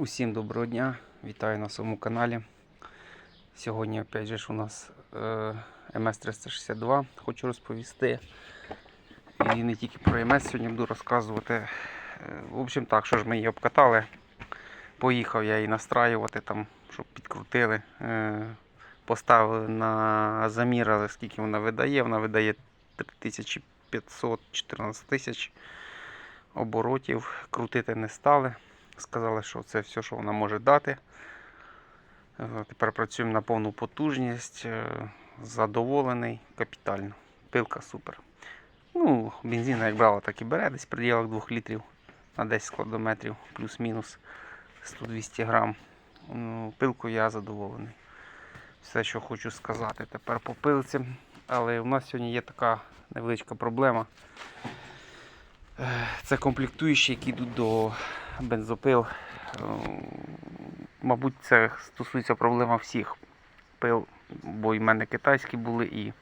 Усім доброго дня, вітаю на своєму каналі. Сьогодні опять же ж у нас е, МС-362 хочу розповісти. І не тільки про МС сьогодні буду розказувати. Е, В общем так, що ж ми її обкатали. Поїхав я її настраювати, там, щоб підкрутили. Е, Поставили на замірили, скільки вона видає. Вона видає 3500-14 тисяч оборотів. Крутити не стали. Сказали, що це все, що вона може дати. Е, Тепер працюємо на повну потужність. е, Задоволений капітально. Пилка супер. Ну, бензина як брала, так і бере, десь в пределах 2 літрів на 10 складометрів, плюс-мінус 100-200 грам. Ну, Пилку я задоволений. Все, що хочу сказати тепер по пилці. Але у нас сьогодні є така невеличка проблема. Е, Це комплектуючі, які йдуть до бензопил. Е, Мабуть, це стосується проблема всіх пил, бо і в мене китайські були і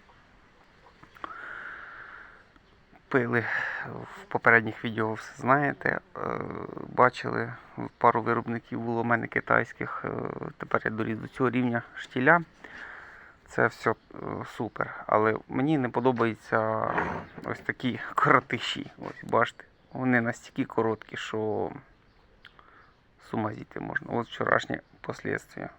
пили в попередніх відео все знаєте. Е, Бачили, пару виробників було в мене китайських. Е, Тепер я доріс до цього рівня штіля. Це все супер. Але мені не подобаються ось такі коротиші. Ось бачите. Вони настільки короткі, що з ума зійти можна. От вчорашнє послідствия.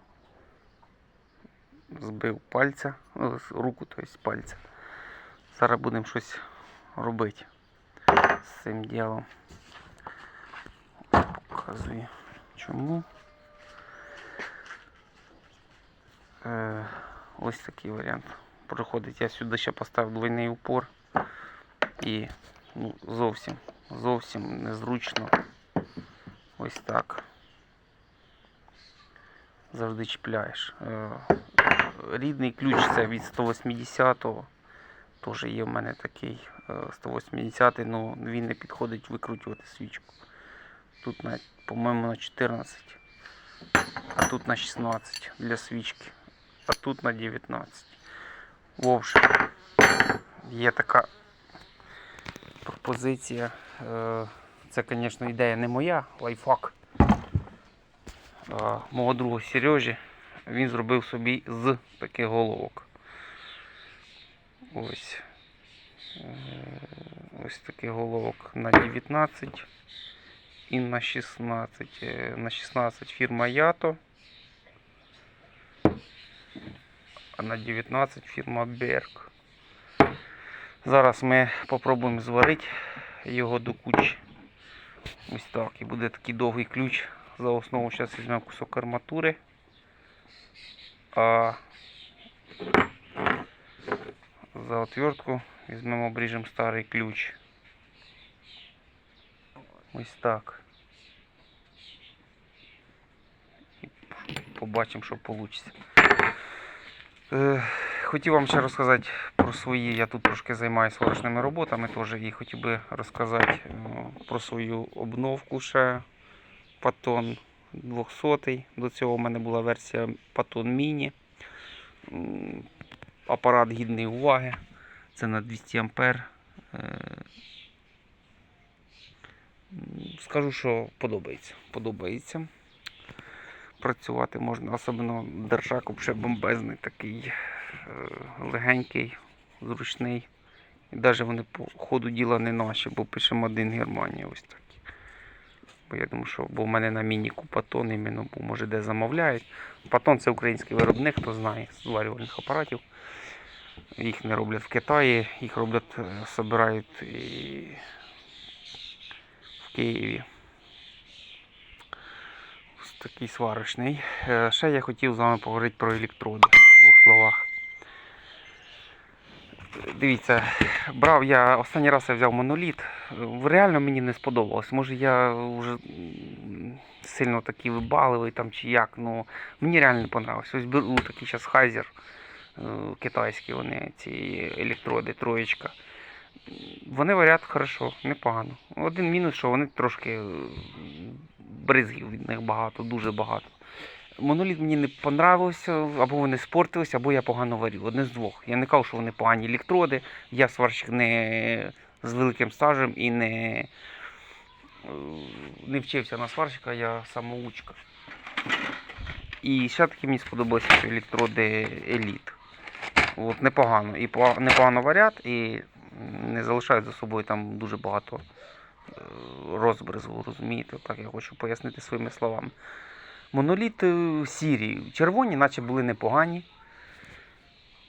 Збив пальця, з- руку, тобто пальця. Зараз будемо щось робити з цим ділом. Показую чому. Е, ось такий варіант. Проходить. Я сюди ще поставив двойний упор і ну, зовсім, зовсім незручно. Ось так. Завжди чіпляєш. Е, Рідний ключ це від 180-го. Теж є в мене такий е, 180-й, але він не підходить викручувати свічку. Тут, по-моєму, на 14, а тут на 16 для свічки, а тут на 19. В общем, є така пропозиція. Е, Це, звісно, ідея не моя, лайфхак. Мого друга Сережі. Він зробив собі з таких головок. Ось. Е, Ось таких головок на 19 і на 16. Е, На 16 фірма Ято. А на 19 фірма Берг. Зараз ми попробуємо зварити його до кучі. Ось так. І буде такий довгий ключ. За основу зараз візьмемо кусок арматури. А за отвертку візьмемо обріжемо старий ключ. Ось так. І побачимо, що вийде. Хотів вам ще розказати про свої. Я тут трошки займаюся сварочними роботами теж і хотів би розказати е, про свою обновку ще Патон 200. До цього в мене була версія Патон Міні. Апарат гідний уваги. Це на 200 ампер. Е, Скажу, що подобається. Подобається. Працювати можна, особливо держак взагалі бомбезний, такий е, легенький, зручний. І навіть вони по ходу діла не наші, бо пишемо один Германія. Ось такі. Бо я думаю, що бо в мене на мініку патон іменно, бо може де замовляють. Патон це український виробник, хто знає, зварювальних апаратів. Їх не роблять в Китаї, їх роблять, е, собирають і в Києві. Ось такий сварочний. Е, Ще я хотів з вами поговорити про електроди в двох словах. Дивіться, брав я останній раз я взяв моноліт. Реально мені не сподобалось. Може я вже сильно такий вибаливий там чи як. Ну мені реально не понравилось. Ось беру такий зараз хайзер е, китайські вони, ці електроди, троєчка. Вони варять хорошо, непогано. Один мінус, що вони трошки бризгів від них багато, дуже багато. Моноліт мені не понравився, або вони спортилися, або я погано варю. Одне з двох. Я не кажу, що вони погані електроди. Я сварщик не з великим стажем і не не вчився на сварщика, я самоучка. І ще таки мені сподобалися електроди Еліт. От, непогано. І непогано варять, і не залишають за собою там дуже багато е, розбризу, розумієте, так я хочу пояснити своїми словами. Моноліт сірі, червоні, наче були непогані.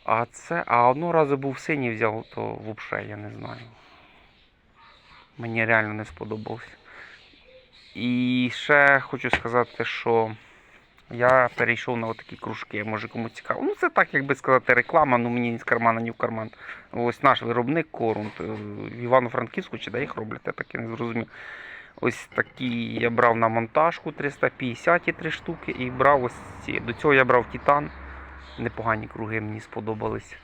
А це, а одного разу був синій взяв, то взагалі я не знаю. Мені реально не сподобався. І ще хочу сказати, що я перейшов на такі кружки, може кому цікаво. Ну, це так, як би сказати, реклама, ну мені ні з кармана, ні в карман. Ось наш виробник Корунт е, в Івано-Франківську, чи де їх роблять, я так і не зрозумів. Ось такі я брав на монтажку 350 і три штуки і брав ось ці. До цього я брав Титан. Непогані круги мені сподобались.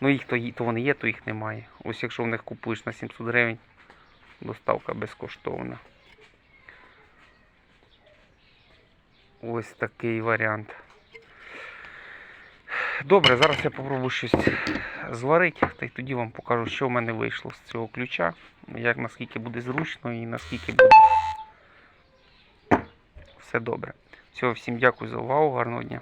Ну їх то, то вони є, то їх немає. Ось якщо в них купуєш на 700 гривень, доставка безкоштовна. Ось такий варіант. Добре, зараз я попробую щось зварити, та й тоді вам покажу, що в мене вийшло з цього ключа, як наскільки буде зручно і наскільки буде все добре. Всього, всім дякую за увагу, гарного дня.